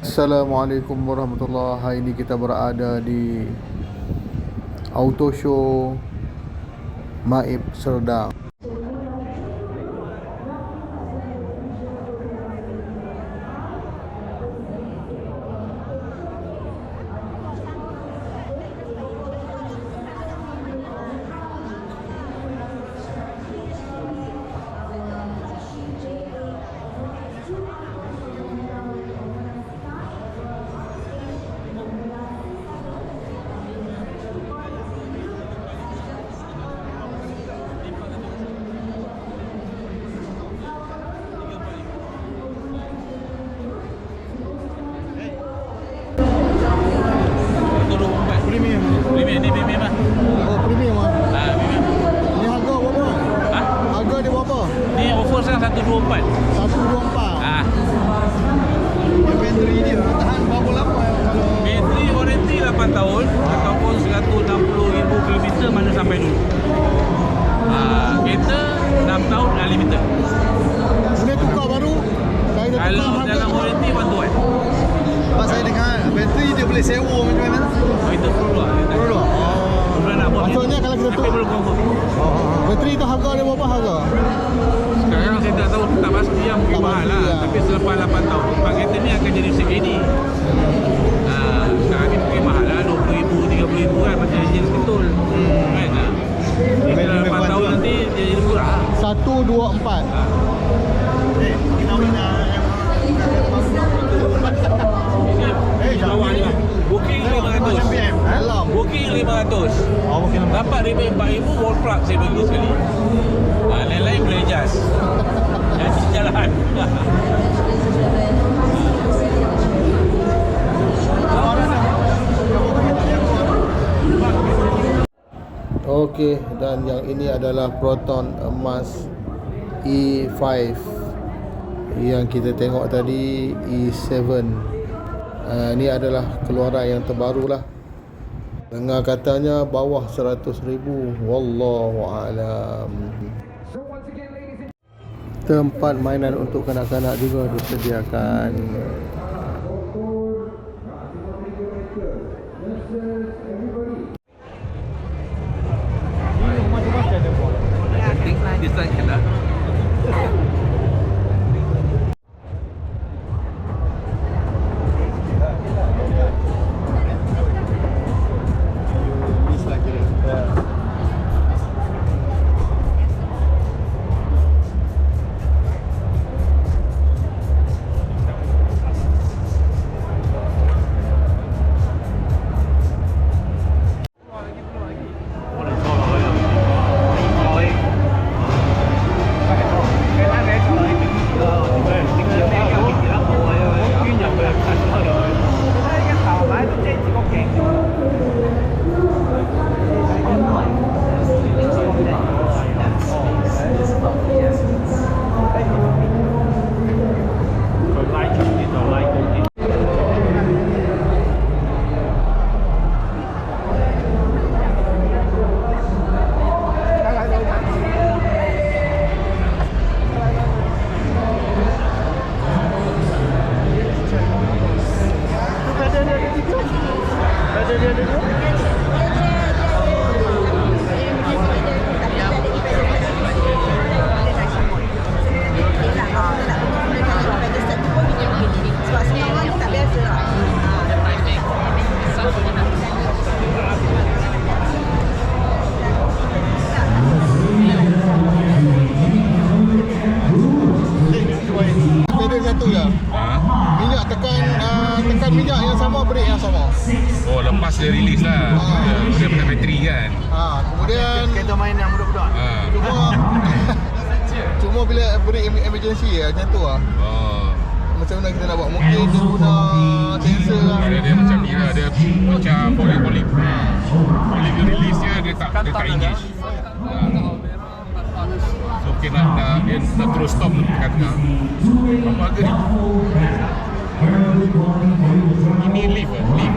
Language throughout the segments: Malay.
Assalamualaikum warahmatullahi. Hari ini kita berada di Auto Show Maib Serdang ataupun 160,000 km mana sampai dulu. Ha, kereta 6 tahun unlimited. Boleh tukar baru? Saya dah Kalau tukar harga. dalam warranty bantuan. Sebab saya dengar bateri dia boleh sewa macam mana? Oh, itu perlu lah. Perlu? Oh. Perlu nak buat. Maksudnya kalau kita tu- belum confirm. Oh. Bateri tu harga dia berapa harga? Sekarang saya tak tahu tak pasti yang mungkin Tak mahal lah. ya. Tapi selepas 8 tahun, sebab kereta ni akan Okey dan yang ini adalah Proton emas E5 yang kita tengok tadi E7 uh, ini adalah keluaran yang terbaru lah dengar katanya bawah 100 ribu. Wallahu alam tempat mainan untuk kanak-kanak juga disediakan Dia release lah. Dia, pakai bateri kan. Ha, kemudian Kereta main yang budak-budak. Ha. cuma cuma bila em- emergency ya macam tu lah. Oh. Macam mana kita nak buat? Mungkin dia guna sensor lah. Dia, dia macam ni lah. Dia macam polip-polip. Polip dia release dia, dia tak, dia tak engage. Ha. So, okay nak, nak, dia nak terus stop tu tekan tengah. Berapa harga ni? Ini lift lah, lift.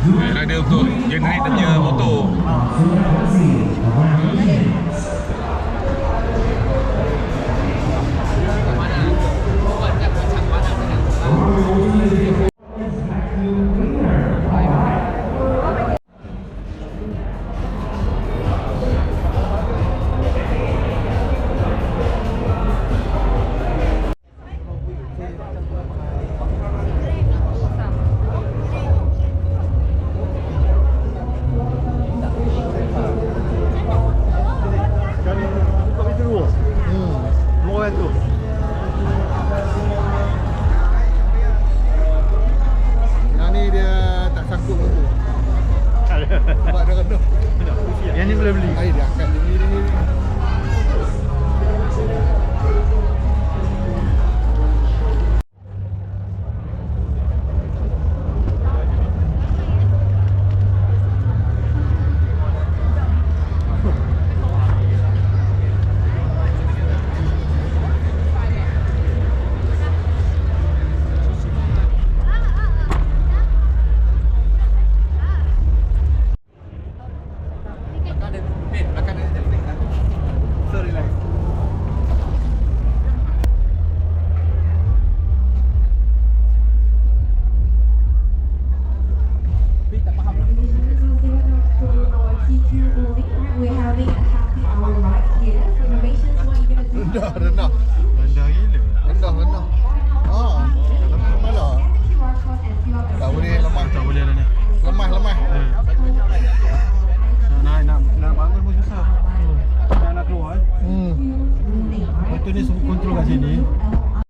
Nah, dia betul. Generate dia motor.